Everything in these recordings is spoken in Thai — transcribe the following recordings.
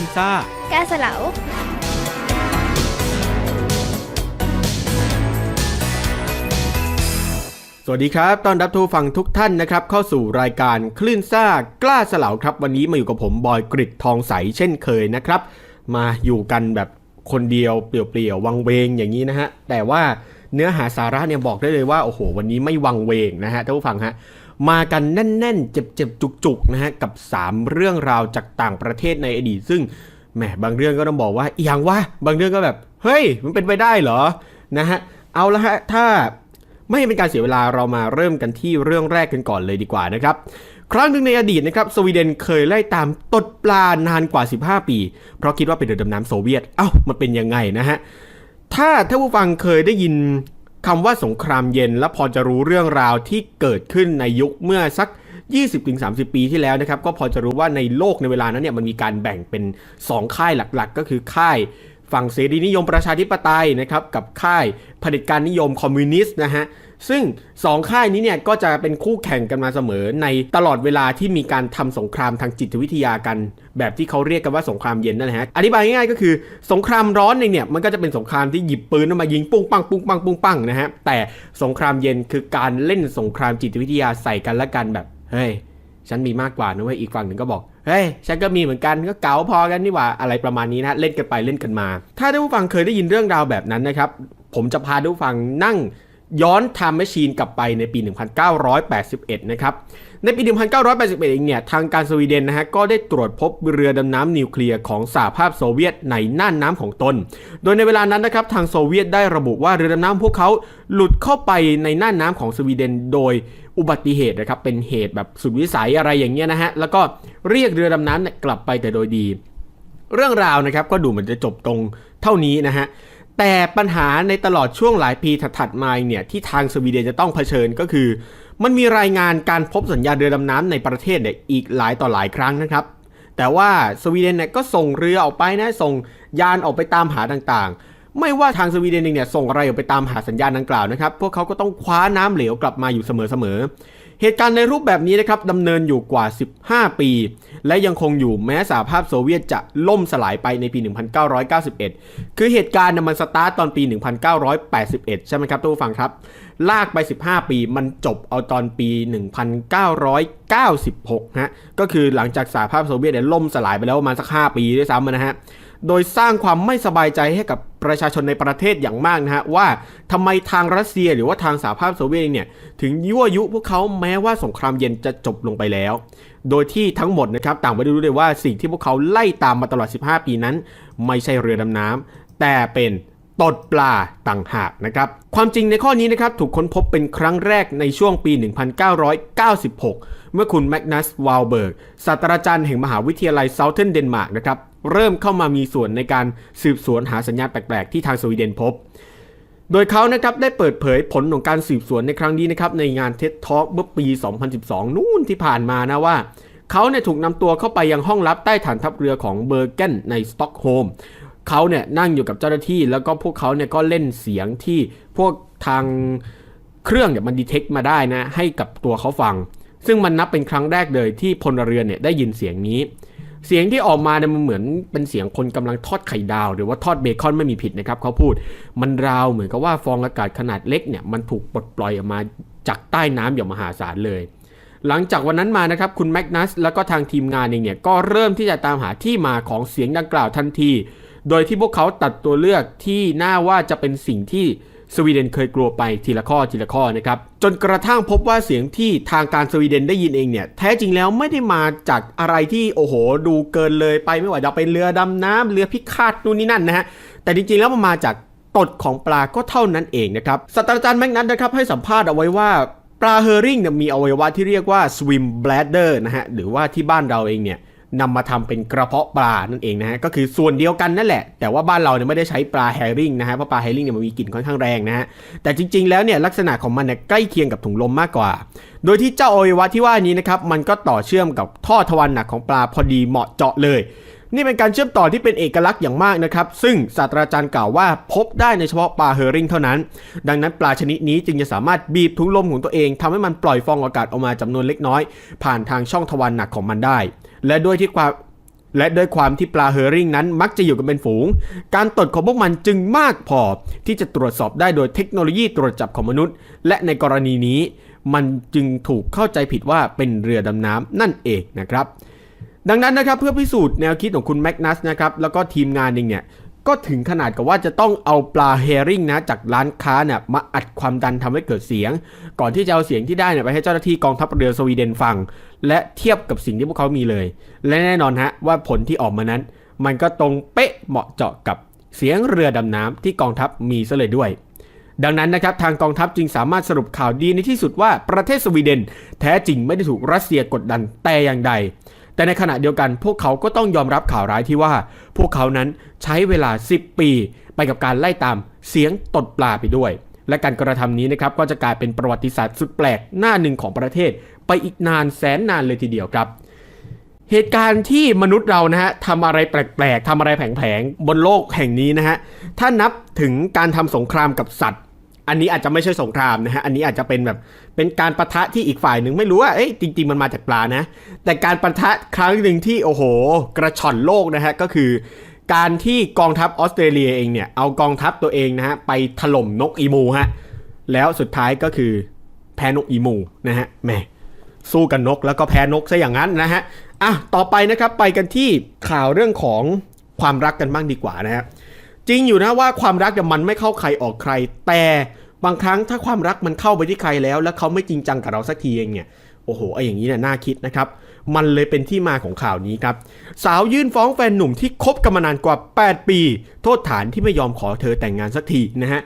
ลื่นซ่ากาสลาสวัสดีครับ ตอนรับทูฟังทุกท่านนะครับ เข้าสู่รายการคลื่นซ่ากล้าสลาวครับ วันนี้มาอยู่กับผมบอยกริดทองใสเช่นเคยนะครับ มาอยู่กันแบบคนเดียวเปลี่ยวๆวังเวงอย่างนี้นะฮะ แต่ว่าเนื้อหาสาระเนี่ยบอกได้เลยว่าโอ้โห วันนี้ไม่วังเวงนะฮะท่านผู้ฟังฮะ มากันแน่นๆ เจ็บๆ จุกๆนะฮะกับ 3 เรื่องราวจากต่างประเทศในอดีต ซึ่งแหมบางเรื่องก็ต้องบอกว่าอย่างวะบางเรื่องก็แบบ เฮ้ย มันเป็นไปได้เหรอนะฮะเอาละฮะถ้าไม่เป็นการเสียเวลาเรามาเริ่มกันที่เรื่องแรกกันก่อนเลยดีกว่านะครับครั้งหนึ่งในอดีตนะครับสวีเดนเคยไล่ตามตดปลานานกว่า 15 ปี เพราะคิดว่าเป็นเรือดำน้ำโซเวียต เอ้ามันเป็นยังไงนะฮะถ้าท่านผู้ฟังเคยได้ยิน คำว่าสงครามเย็นและพอจะรู้เรื่องราวที่เกิดขึ้นในยุคเมื่อสัก 20-30 ปีที่แล้วนะครับ ก็พอจะรู้ว่าในโลกในเวลานั้นเนี่ยมันมีการแบ่งเป็น 2 ค่ายหลักๆ ก็คือค่าย ฝั่งเสรีนิยมประชาธิปไตยนะครับกับค่ายเผด็จการนิยมคอมมิวนิสต์นะฮะซึ่ง 2 ค่ายนี้เนี่ยก็จะเป็นคู่แข่งกันมาเสมอในตลอดเวลาที่มีการทำสงครามทางจิตวิทยากัน แบบที่เขาเรียกกันว่าสงครามเย็นนั่นแหละฮะอธิบายง่ายๆก็คือสงครามร้อนเนี่ยมันก็จะเป็นสงครามที่หยิบปืนมายิงปุ้งปังปุ้งปังปุ้งปังนะฮะแต่สงครามเย็นคือการเล่นสงครามจิตวิทยาใส่กันและกันแบบเฮ้ยฉันมีมากกว่านะเว้ยอีกฝั่งหนึ่งก็บอก เฮ้ยฉันก็มีเหมือนกันก็เก๋าพอกันนี่หว่าอะไรประมาณนี้นะเล่นกันไปเล่นกันมา ถ้าท่านผู้ฟังเคยได้ยินเรื่องราวแบบนั้นนะครับ ผมจะพาท่านผู้ฟังนั่งย้อนไทม์แมชชีนกลับไปในปี 1981 นะครับ ในปี 1981 เองเนี่ย ทางการสวีเดนนะฮะ ก็ได้ตรวจพบเรือดำน้ำนิวเคลียร์ของสหภาพโซเวียตในน่านน้ำของตน โดยในเวลานั้นนะครับ ทางโซเวียตได้ระบุว่าเรือดำน้ำพวกเขาหลุดเข้าไปในน่านน้ำของสวีเดน โดย อุบัติเหตุนะครับเป็นเหตุแบบสุดวิสัยอะไรอย่างเงี้ยนะฮะแล้วก็เรียกเรือดำน้ำกลับไปแต่โดยดี เรื่องราวนะครับก็ดูเหมือนจะจบตรงเท่านี้นะฮะแต่ปัญหาในตลอดช่วงหลายปีถัดๆมาเนี่ยที่ทางสวีเดนจะต้องเผชิญก็คือ มันมีรายงานการพบสัญญาณเรือดำน้ำในประเทศเนี่ยอีกหลายต่อหลายครั้งนะครับ แต่ว่าสวีเดนเนี่ยก็ส่งเรือออกไปนะส่งยานออกไปตามหาต่างๆ ไม่ว่าทางสวีเดนเองเนี่ยส่งอะไรออกไปตามหาสัญญาณดังกล่าวนะครับ พวกเขาก็ต้องคว้าน้ำเหลวกลับมาอยู่เสมอๆ เหตุการณ์ในรูปแบบนี้นะครับดำเนินอยู่กว่า 15 ปี และยังคงอยู่แม้สหภาพโซเวียตจะล่มสลายไปในปี 1991 คือเหตุการณ์มันสตาร์ตตอนปี 1981 ใช่ไหมครับทุกผู้ฟังครับ ลากไป 15 ปีมันจบเอาตอนปี 1996 ฮะ ก็คือหลังจากสหภาพโซเวียตเนี่ยล่มสลายไปแล้วประมาณสัก 5 ปีด้วยซ้ำนะฮะ โดยสร้างความไม่สบายใจให้กับ ประชาชนในประเทศอย่างมากนะฮะว่าทำไมทางรัสเซียหรือว่าทางสหภาพโซเวียตเนี่ยถึงยั่วยุพวกเขาแม้ว่าสงครามเย็นจะจบลงไปแล้ว โดยที่ทั้งหมดนะครับต่างไม่ได้รู้เลยว่าสิ่งที่พวกเขาไล่ตามมาตลอด 15 ปีนั้น ไม่ใช่เรือดำน้ำแต่เป็นตดปลาต่างหากนะครับ ความจริงในข้อนี้นะครับถูกค้นพบเป็นครั้งแรกในช่วงปี 1996 เมื่อคุณแมกนัสวาลเบิร์กศาสตราจารย์แห่งมหาวิทยาลัยเซาเท r นเดนมาร์กนะครับ เริ่มเข้ามามีส่วนในการสืบสวนหาสัญญาณแปลกๆ ที่ทางสวีเดนพบ โดยเขานะครับได้เปิดเผยผลของการสืบสวนในครั้งนี้นะครับในงานเท็ d ท a l k เมื่อปี 2012 นู่นที่ผ่านมานะว่าเขาเนี่ยถูกนำตัวเข้าไปยังห้องลับใต้ฐานทัพเรือของเบอร์เกนในสต็อกโฮล์มเขาเนี่ยนั่งอยู่กับเจ้าหน้าที่ แล้วก็พวกเขาเนี่ยก็เล่นเสียงที่พวกทางเครื่องเนี่ยมันดีเทคมาได้นะให้กับตัวเขาฟัง ซึ่งมันนับเป็นครั้งแรกเลยที่พลเรือนเนี่ยได้ยินเสียงนี้ เสียงที่ออกมาเนี่ยมันเหมือนเป็นเสียงคนกำลังทอดไข่ดาว หรือว่าทอดเบคอนไม่มีผิดนะครับเขาพูดมันราวเหมือนกับว่าฟองอากาศขนาดเล็กเนี่ยมันถูกปลดปล่อยออกมาจากใต้น้ำอย่างมหาศาลเลย หลังจากวันนั้นมานะครับคุณแมกนัสแล้วก็ทางทีมงานเองเนี่ยก็เริ่มที่จะตามหาที่มาของเสียงดังกล่าวทันที โดยที่พวกเขาตัดตัวเลือกที่น่าว่าจะเป็นสิ่งที่ สวีเดนเคยกลัวไปทีละข้อทีละข้อนะครับจนกระทั่งพบว่าเสียงที่ทางการสวีเดนได้ยินเองเนี่ยแท้จริงแล้วไม่ได้มาจากอะไรที่โอ้โห ดูเกินเลยไปไม่ว่าจะเป็นเรือดำน้ำเรือพิฆาตนู่นนี่นั่นนะฮะแต่จริงๆแล้วมันมาจากตดของปลาก็เท่านั้นเองนะครับศาสตราจารย์แมกนัทนะครับให้สัมภาษณ์เอาไว้ว่าปลาเฮอริงเนี่ยมีอวัยวะที่เรียกว่า swim bladder นะฮะหรือว่าที่บ้านเราเองเนี่ย นำมาทำเป็นกระเพาะปลานั่นเองนะฮะก็คือส่วนเดียวกันนั่นแหละ แต่ว่าบ้านเราเนี่ยไม่ได้ใช้ปลาแฮริงนะฮะเพราะปลาแฮริงเนี่ยมันมีกลิ่นค่อนข้างแรงนะฮะแต่จริง ๆ แล้วเนี่ยลักษณะของมันเนี่ยใกล้เคียงกับถุงลมมากกว่า โดยที่เจ้าอวัยวะที่ว่านี้นะครับมันก็ต่อเชื่อมกับท่อทวารหนักของปลาพอดีเหมาะเจาะเลย นี่เป็นการเชื่อมต่อที่เป็นเอกลักษณ์อย่างมากนะครับซึ่งศาสตราจารย์กล่าวว่าพบได้ในเฉพาะปลาเฮอริงเท่านั้น ดังนั้นปลาชนิดนี้จึงจะสามารถบีบถุงลมของตัวเองทำให้มันปล่อยฟองอากาศออกมาจำนวนเล็กน้อย ผ่านทางช่องทวารหนักของมันได้ และด้วยที่ความและด้วยความที่ปลาเฮอริงนั้นมักจะอยู่กันเป็นฝูง การตรวจของพวกมันจึงมากพอ ที่จะตรวจสอบได้โดยเทคโนโลยีตรวจจับของมนุษย์ และในกรณีนี้ มันจึงถูกเข้าใจผิดว่าเป็นเรือดำน้ำนั่นเองนะครับ ดังนั้นนะครับเพื่อพิสูจน์แนวคิดของคุณแมกนัสนะครับแล้วก็ทีมงานเองเนี่ย ก็ถึงขนาดกับว่าจะต้องเอาปลาเฮริงนะจากร้านค้าเนี่ยมาอัดความดันทำให้เกิดเสียง ก่อนที่จะเอาเสียงที่ได้เนี่ยไปให้เจ้าหน้าที่กองทัพเรือสวีเดนฟัง และเทียบกับสิ่งที่พวกเขามีเลย และแน่นอนฮะว่าผลที่ออกมานั้น มันก็ตรงเป๊ะเหมาะเจาะกับเสียงเรือดำน้ำที่กองทัพมีซะเลยด้วย ดังนั้นนะครับทางกองทัพจึงสามารถสรุปข่าวดีในที่สุดว่าประเทศสวีเดน แท้จริงไม่ได้ถูกรัสเซียกดดันแต่อย่างใด แต่ในขณะเดียวกันพวกเขาก็ต้องยอมรับข่าวร้ายที่ว่า พวกเขานั้นใช้เวลา 10 ปี ไปกับการไล่ตามเสียงตดปลาไปด้วย และการกระทำนี้นะครับก็จะกลายเป็นประวัติศาสตร์สุดแปลกหน้าหนึ่งของประเทศ ไปอีกนานแสนนานเลยทีเดียวครับเหตุการณ์ที่มนุษย์เรานะฮะทำอะไรแปลกๆทำอะไรแผลงๆบนโลกแห่งนี้นะฮะถ้านับถึงการทำสงครามกับสัตว์ อันนี้อาจจะไม่ใช่สงครามนะฮะ อันนี้อาจจะเป็นแบบเป็นการประทะที่อีกฝ่ายหนึ่งไม่รู้ว่า เอ้ยจริง ๆ มันมาจากปลานะ แต่การประทะครั้งหนึ่งที่โอ้โห กระชอนโลกนะฮะก็คือการที่กองทัพออสเตรเลียเองเนี่ยเอากองทัพตัวเองนะฮะไปถล่มนกอีมูฮะแล้วสุดท้ายก็คือแพ้นกอีมูนะฮะแหมสู้กันนกแล้วก็แพ้นกซะอย่างนั้นนะฮะอะต่อไปนะครับไปกันที่ข่าวเรื่องของความรักกันบ้างดีกว่านะฮะจริงอยู่นะว่าความรักมันไม่เข้าใครออกใครแต่ บางครั้งถ้าความรักมันเข้าไปที่ใครแล้ว แล้วเขาไม่จริงจังกับเราสักทีเองเนี่ยโอ้โหไอ้อย่างนี้เนี่ยน่าคิดนะครับ มันเลยเป็นที่มาของข่าวนี้ครับ สาวยื่นฟ้องแฟนหนุ่มที่คบกันมานานกว่า 8 ปี โทษฐานที่ไม่ยอมขอเธอแต่งงานสักทีนะฮะ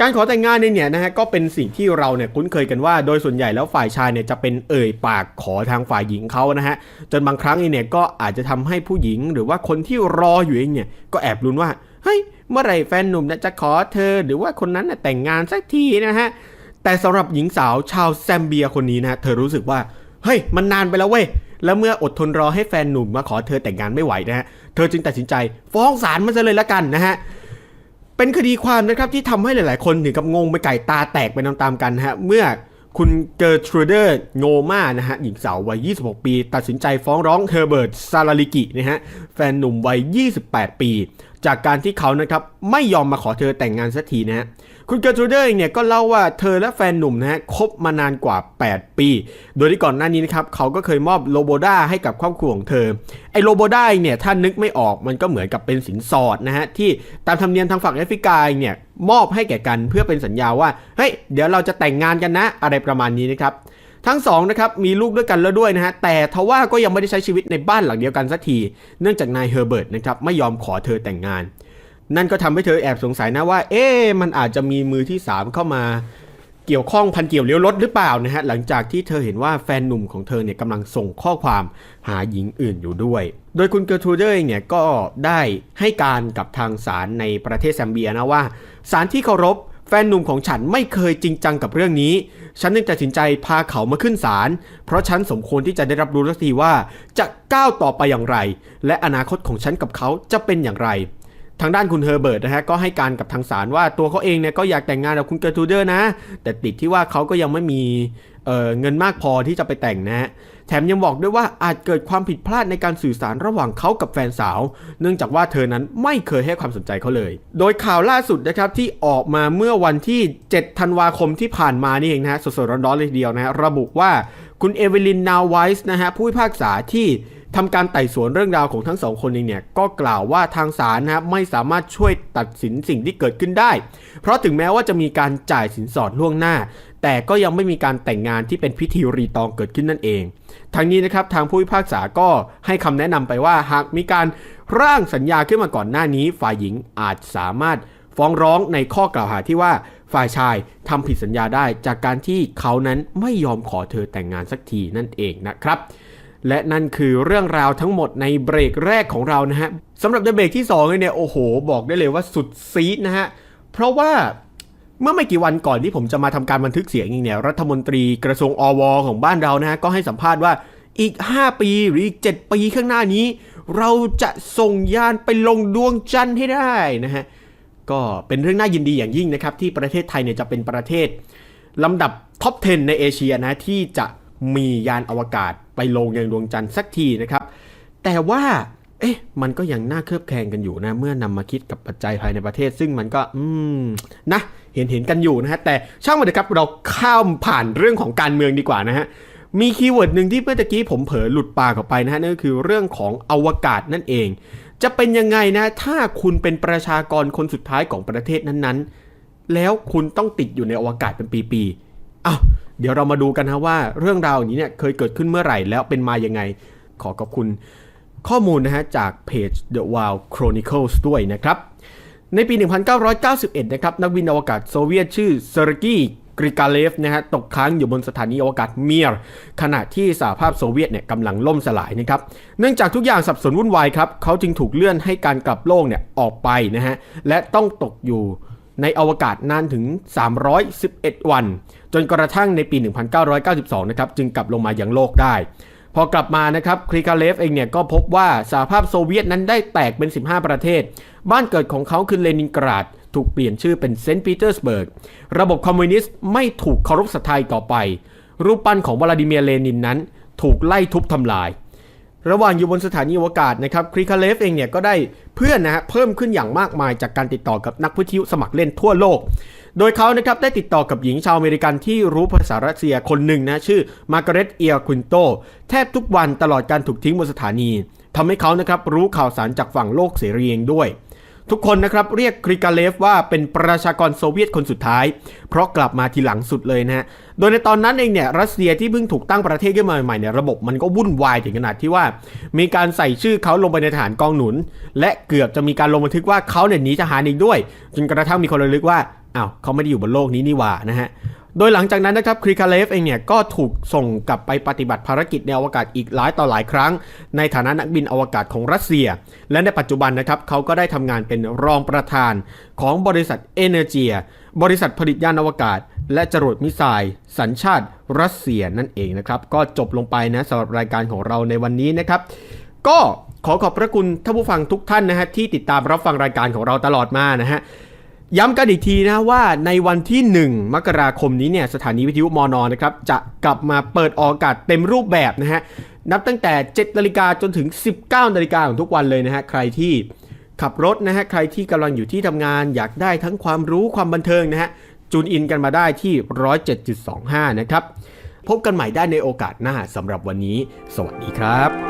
การขอแต่งงานเนี่ยนะฮะก็เป็นสิ่งที่เราเนี่ยคุ้นเคยกันว่า โดยส่วนใหญ่แล้วฝ่ายชายเนี่ยจะเป็นเอ่ยปากขอทางฝ่ายหญิงเขานะฮะจนบางครั้งเนี่ยก็อาจจะทำให้ผู้หญิงหรือว่าคนที่รออยู่เองเนี่ยก็แอบลุ้นว่าเฮ้ย เมื่อไหร่แฟนหนุ่มจะขอเธอ หรือว่าคนนั้นแต่งงานสักทีนะฮะ แต่สำหรับหญิงสาวชาวแซมเบียคนนี้นะเธอรู้สึกว่า เฮ้ย มันนานไปแล้วเว้ย แล้วเมื่ออดทนรอให้แฟนหนุ่มมาขอเธอแต่งงานไม่ไหวนะฮะ เธอจึงตัดสินใจ ฟ้องศาลมันซะเลยละกันนะฮะเป็นคดีความนะครับที่ทำให้หลาย ๆ คนถึงกับงงไปไก่ตาแตกไปตามๆกันฮะเมื่อคุณเกอร์ทรูเดอร์โงมานะฮะหญิงสาววัย 26 ปี ตัดสินใจฟ้องร้องเฮอร์เบิร์ตซาลาลิกินะฮะแฟนหนุ่มวัย 28 ปี จากการที่เขานะครับไม่ยอมมาขอเธอแต่งงานสักทีนะฮะคุณเกอร์ทูเดอร์เองเนี่ยก็เล่าว่าเธอและแฟนหนุ่มนะฮะคบมานานกว่า 8 ปี โดยที่ก่อนหน้านี้นะครับเขาก็เคยมอบโลโบด้าให้กับครอบครัวของเธอไอ้โลโบด้าเนี่ยถ้านึกไม่ออกมันก็เหมือนกับเป็นสินสอดนะฮะที่ตามธรรมเนียมทางฝั่งแอฟริกาเนี่ยมอบให้แก่กันเพื่อเป็นสัญญาว่าเฮ้ยเดี๋ยวเราจะแต่งงานกันนะอะไรประมาณนี้นะครับ ทั้งสองนะครับมีลูกด้วยกันแล้วด้วยนะฮะแต่ทว่าก็ยังไม่ได้ใช้ชีวิตในบ้านหลังเดียวกันสักที เนื่องจากนายเฮอร์เบิร์ตนะครับไม่ยอมขอเธอแต่งงาน นั่นก็ทำให้เธอแอบสงสัยนะว่า เอ๊มันอาจจะมีมือที่ 3 เข้ามาเกี่ยวข้องพันเกี่ยวเลี้ยวรถหรือเปล่านะฮะหลังจากที่เธอเห็นว่าแฟนหนุ่มของเธอเนี่ยกำลังส่งข้อความหาหญิงอื่นอยู่ด้วย โดยคุณเกอร์ทูเดอร์เองเนี่ยก็ได้ให้การกับทางศาลในประเทศแซมเบียนะว่าศาลที่เคารพ แฟนหนุ่มของฉันไม่เคยจริงจังกับเรื่องนี้ ฉันจึงตัดสินใจพาเขามาขึ้นศาล เพราะฉันสมควรที่จะได้รับรู้สักทีว่าจะก้าวต่อไปอย่างไร และอนาคตของฉันกับเขาจะเป็นอย่างไร ทางด้านคุณเฮอร์เบิร์ตนะฮะก็ให้การกับทางศาลว่าตัวเขาเองเนี่ยก็อยากแต่งงานกับคุณเกอร์ทูเดอร์นะ แต่ติดที่ว่าเขาก็ยังไม่มีเเงินมากพอที่จะไปแต่งนะฮะแถมยังบอกด้วยว่าอาจเกิดความผิดพลาดในการสื่อสารระหว่างเขากับแฟนสาว เนื่องจากว่าเธอนั้นไม่เคยให้ความสนใจเขาเลย โดยข่าวล่าสุดนะครับที่ออกมาเมื่อวันที่ 7 ธันวาคมที่ผ่านมานี่เองนะฮะสดๆร้อนๆเลยทีเดียวนะฮะระบุว่าคุณเอเวลินนาวไวส์นะฮะผู้พิพากษาที่ ทำการไต่สวนเรื่องราวของทั้งสองคนเองเนี่ยก็กล่าวว่าทางศาลนะครับไม่สามารถช่วยตัดสินสิ่งที่เกิดขึ้นได้ เพราะถึงแม้ว่าจะมีการจ่ายสินสอดล่วงหน้า แต่ก็ยังไม่มีการแต่งงานที่เป็นพิธีรีตองเกิดขึ้นนั่นเอง ทั้งนี้นะครับทางผู้พิพากษาก็ให้คำแนะนำไปว่าหากมีการร่างสัญญาขึ้นมาก่อนหน้านี้ ฝ่ายหญิงอาจสามารถฟ้องร้องในข้อกล่าวหาที่ว่าฝ่ายชายทำผิดสัญญาได้จากการที่เขานั้นไม่ยอมขอเธอแต่งงานสักทีนั่นเองนะครับ และนั่นคือเรื่องราวทั้งหมดในเบรกแรกของเรานะฮะสำหรับในเบรกที่2เนี่ยโอ้โห บอกได้เลยว่าสุดซีดนะฮะเพราะว่าเมื่อไม่กี่วันก่อนที่ผมจะมาทำการบันทึกเสียงเองเนี่ยรัฐมนตรีกระทรวงอวของบ้านเรานะฮะก็ให้สัมภาษณ์ว่าอีก 5 ปีหรืออีก 7 ปีข้างหน้านี้ เราจะส่งยานไปลงดวงจันทร์ให้ได้นะฮะก็เป็นเรื่องน่ายินดีอย่างยิ่งนะครับ ที่ประเทศไทยเนี่ยจะเป็นประเทศลำดับท็อป 10 ในเอเชียนะที่จะ มียานอวกาศไปลงยังดวงจันทร์สักทีนะครับ แต่ว่าเอ๊ะมันก็ยังน่าเคลือบแคลงกันอยู่นะ เมื่อนำมาคิดกับปัจจัยภายในประเทศ ซึ่งมันก็อืมนะเห็นเห็นกันอยู่นะฮะแต่ช่างมันเถอะครับเราข้ามผ่านเรื่องของการเมืองดีกว่านะฮะมีคีย์เวิร์ดหนึ่งที่เมื่อกี้ผมเผลอหลุดปากออกไปนะฮะนั่นก็คือเรื่องของอวกาศนั่นเอง จะเป็นยังไงนะ ถ้าคุณเป็นประชากรคนสุดท้ายของประเทศนั้นๆ แล้วคุณต้องติดอยู่ในอวกาศเป็นปีๆอ้าว เดี๋ยวเรามาดูกันนะว่าเรื่องราวอย่างนี้เนี่ยเคยเกิดขึ้นเมื่อไหร่แล้วเป็นมายังไง ขอขอบคุณข้อมูลนะฮะจากเพจ The Wild Chronicles ด้วยนะครับ ในปี 1991 นะครับ นักบินอวกาศโซเวียตชื่อเซอร์กี้กริกาเลฟนะฮะตกค้างอยู่บนสถานีอวกาศเมียร์ ขณะที่สหภาพโซเวียตเนี่ยกำลังล่มสลายนะครับ เนื่องจากทุกอย่างสับสนวุ่นวายครับ เขาจึงถูกเลื่อนให้การกลับโลกเนี่ยออกไปนะฮะ และต้องตกอยู่ ในอวกาศนานถึง 311 วัน จนกระทั่งในปี 1992 นะครับจึงกลับลงมายังโลกได้ พอกลับมานะครับคริกาเลฟเองเนี่ยก็พบว่าสหภาพโซเวียตนั้นได้แตกเป็น 15 ประเทศ บ้านเกิดของเขาคือเลนินกราดถูกเปลี่ยนชื่อเป็นเซนต์ปีเตอร์สเบิร์ก ระบบคอมมิวนิสต์ไม่ถูกเคารพศรัทธาต่อไป รูปปั้นของวลาดิเมียร์เลนินนั้น ถูกไล่ทุบทำลาย ระหว่างอยู่บนสถานีอวกาศนะครับคริคาเลฟเองเนี่ยก็ได้เพื่อนนะฮะเพิ่มขึ้นอย่างมากมายจากการติดต่อกับนักวิทยุสมัครเล่นทั่วโลก โดยเขานะครับได้ติดต่อกับหญิงชาวอเมริกันที่รู้ภาษารัสเซียคนหนึ่งนะชื่อมาร์กาเร็ตเอียคุนโตแทบทุกวันตลอดการถูกทิ้งบนสถานีทำให้เขานะครับรู้ข่าวสารจากฝั่งโลกเสรีเองด้วย ทุกคนนะครับเรียกคริกาเลฟว่าเป็นประชากรโซเวียตคนสุดท้าย เพราะกลับมาทีหลังสุดเลยนะฮะ โดยในตอนนั้นเองเนี่ยรัสเซียที่เพิ่งถูกตั้งประเทศขึ้นมาใหม่ๆเนี่ยระบบมันก็วุ่นวายถึงขนาดที่ว่า มีการใส่ชื่อเขาลงไปในฐานกองหนุน และเกือบจะมีการลงบันทึกว่าเขาเนี่ยหนีทหารอีกด้วย จนกระทั่งมีคนระลึกว่าอ้าวเขาไม่ได้อยู่บนโลกนี้นี่หว่านะฮะ โดยหลังจากนั้นนะครับคริคาเลฟเองเนี่ยก็ถูกส่งกลับไปปฏิบัติภารกิจในอวกาศอีกหลายต่อหลายครั้ง ในฐานะนักบินอวกาศของรัสเซีย และในปัจจุบันนะครับเขาก็ได้ทำงานเป็นรองประธานของบริษัทเอเนเจียบริษัทผลิตยานอวกาศ และจรวดมิสไซล์สัญชาติรัสเซียนั่นเองนะครับก็จบลงไปนะสำหรับรายการของเราในวันนี้นะครับก็ขอขอบพระคุณท่านผู้ฟังทุกท่านนะฮะที่ติดตามรับฟังรายการของเราตลอดมานะฮะ ย้ำกันอีกทีนะว่าในวันที่ 1 มกราคมนี้เนี่ยสถานีวิทยุมอนอนะครับจะกลับมาเปิดออกอากาศเต็มรูปแบบนะฮะนับตั้งแต่ 7 นาฬิกาจนถึง 19 นาฬิกาของทุกวันเลยนะฮะใครที่ขับรถนะฮะใครที่กำลังอยู่ที่ทำงาน อยากได้ทั้งความรู้ความบันเทิงนะฮะจูนอินกันมาได้ที่ 107.25 นะครับ พบกันใหม่ได้ในโอกาสหน้าสำหรับวันนี้ สวัสดีครับ